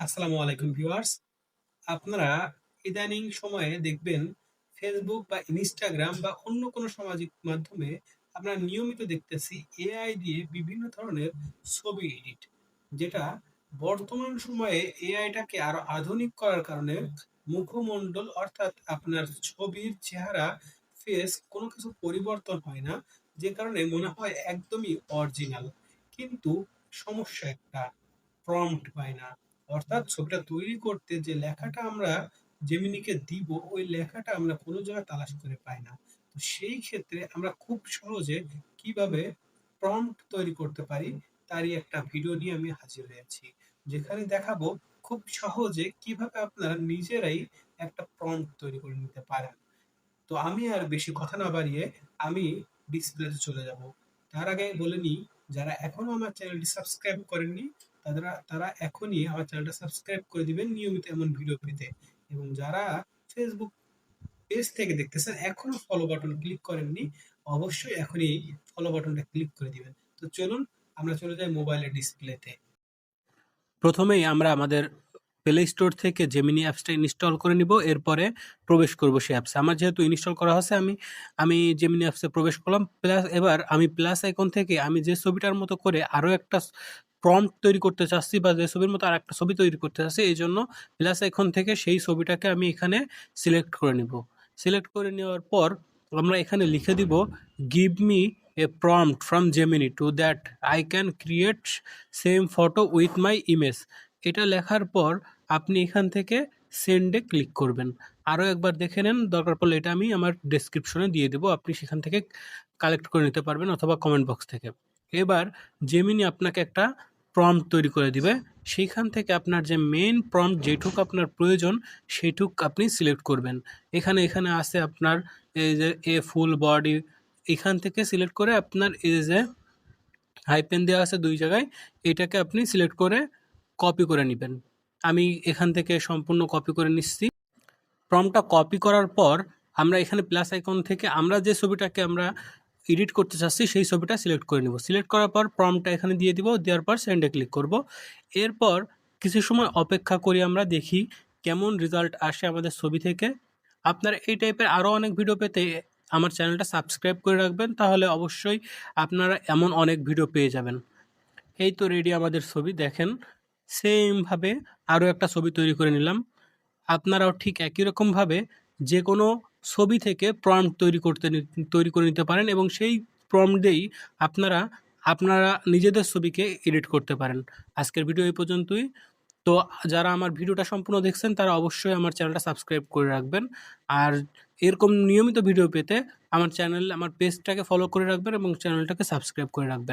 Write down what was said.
আসসালামু আলাইকুম ভিউয়ার্স। আপনারা ইদানিং সময়ে দেখবেন ফেসবুক বা ইনস্টাগ্রাম বা অন্য কোনো সামাজিক মাধ্যমে আমরা নিয়মিত দেখতেছি এআই দিয়ে বিভিন্ন ধরনের ছবি এডিট যেটা বর্তমান সময়ে এআইটাকে আরও আধুনিক করার কারণে মুখমণ্ডল অর্থাৎ আপনার ছবির চেহারা ফেস কোনো কিছু পরিবর্তন হয় না, যে কারণে মনে হয় একদমই অরিজিনাল কিন্তু সমস্যা একটা প্রম্পট পায় না। অর্থাৎ ছবিটা তৈরি করতে যে লেখাটা আমরা জেমিনিকে দিব, ওই লেখাটা আমরা কোনো জায়গায় তালাশ করে পাই না। তো সেই ক্ষেত্রে আমরা খুব সহজে কীভাবে প্রম্পট তৈরি করতে পারি, তারই একটা ভিডিও নিয়ে আমি হাজির হয়েছি। যেখানে দেখাবো খুব সহজে কীভাবে আপনারা নিজেরাই একটা প্রম্পট তৈরি করে নিতে পারেন। তো আমি আর বেশি কথা না বাড়িয়ে আমি ডিসপ্লেতে চলে যাব। তার আগে বলে নিই, যারা এখনও আমার চ্যানেলটি সাবস্ক্রাইব করেননি তারা তারা এখনই আমার চ্যানেলটা সাবস্ক্রাইব করে দিবেন নিয়মিত এমন ভিডিও পেতে। এবং যারা ফেসবুক পেজ থেকে দেখতেছেন এখনও ফলো বাটন ক্লিক করেননি, অবশ্যই এখনই ফলো বাটনটা ক্লিক করে দিবেন। তো চলুন, আমরা চলে যাই মোবাইলের ডিসপ্লেতে প্রথমেই আমরা আমাদের প্লে স্টোর থেকে জেমিনি অ্যাপসটা ইনস্টল করে নিব, এরপরে প্রবেশ করব সেই অ্যাপসে আমার যেহেতু ইনস্টল করা হয়েছে, আমি আমি জেমিনি অ্যাপসে প্রবেশ করলাম প্লাস এবার আমি প্লাস আইকন থেকে আমি যে ছবিটার মতো করে আরও একটা প্রম্পট তৈরি করতে চাচ্ছি বা যে ছবির মতো আর একটা ছবি তৈরি করতে চাচ্ছি, এই জন্য প্লাস আইকন থেকে সেই ছবিটাকে আমি এখানে সিলেক্ট করে নিব। সিলেক্ট করে নেওয়ার পর আমরা এখানে লিখে দিব give me a prompt from Gemini to that I can create same photo with my image এটা লেখার পর আপনি এখান থেকে সেন্ডে ক্লিক করবেন। আরও একবার দেখে নেন, দরকার পড়লে এটা আমি আমার ডেসক্রিপশনে দিয়ে দেবো। আপনি সেখান থেকে কালেক্ট করে নিতে পারবেন অথবা কমেন্ট বক্স থেকে। এবার জেমিনি আপনাকে একটা প্রম্পট তৈরি করে দিবে। সেইখান থেকে আপনার যে মেন প্রম্পট যেটুক আপনার প্রয়োজন সেটুক আপনি সিলেক্ট করবেন। এখানে এখানে আছে আপনার এই যে এ ফুল বডি এখান থেকে সিলেক্ট করে আপনার এই যে হাইপেন দেওয়া আছে দুই জায়গায়, এটাকে আপনি সিলেক্ট করে কপি করে নেবেন। আমি এখান থেকে সম্পূর্ণ কপি করে নিচ্ছি। প্রমটা কপি করার পর আমরা এখানে প্লাস আইকন থেকে আমরা যে ছবিটাকে আমরা এডিট করতে চাচ্ছি, সেই ছবিটা সিলেক্ট করে নেব। সিলেক্ট করার পর প্রমটা এখানে দিয়ে দিব, দেওয়ার পর সেন্ডে ক্লিক করব। এরপর কিছু সময় অপেক্ষা করি আমরা দেখি কেমন রেজাল্ট আসে আমাদের ছবি থেকে। আপনার এই টাইপের আরও অনেক ভিডিও পেতে আমার চ্যানেলটা সাবস্ক্রাইব করে রাখবেন, তাহলে অবশ্যই আপনারা এমন অনেক ভিডিও পেয়ে যাবেন। এই তো রেডি আমাদের ছবি, দেখেন। সেমভাবে আরও একটা ছবি তৈরি করে নিলাম। আপনারাও ঠিক একই রকমভাবে যে কোনো ছবি থেকে প্রম্পট তৈরি করতে তৈরি করে নিতে পারেন এবং সেই প্রম্পট দিয়েই আপনারা আপনারা নিজেদের ছবিকে এডিট করতে পারেন। আজকের ভিডিও এই পর্যন্তই। তো যারা আমার ভিডিওটা সম্পূর্ণ দেখছেন, তারা অবশ্যই আমার চ্যানেলটা সাবস্ক্রাইব করে রাখবেন। আর এরকম নিয়মিত ভিডিও পেতে আমার চ্যানেল আমার পেজটাকে ফলো করে রাখবেন এবং চ্যানেলটাকে সাবস্ক্রাইব করে রাখবেন।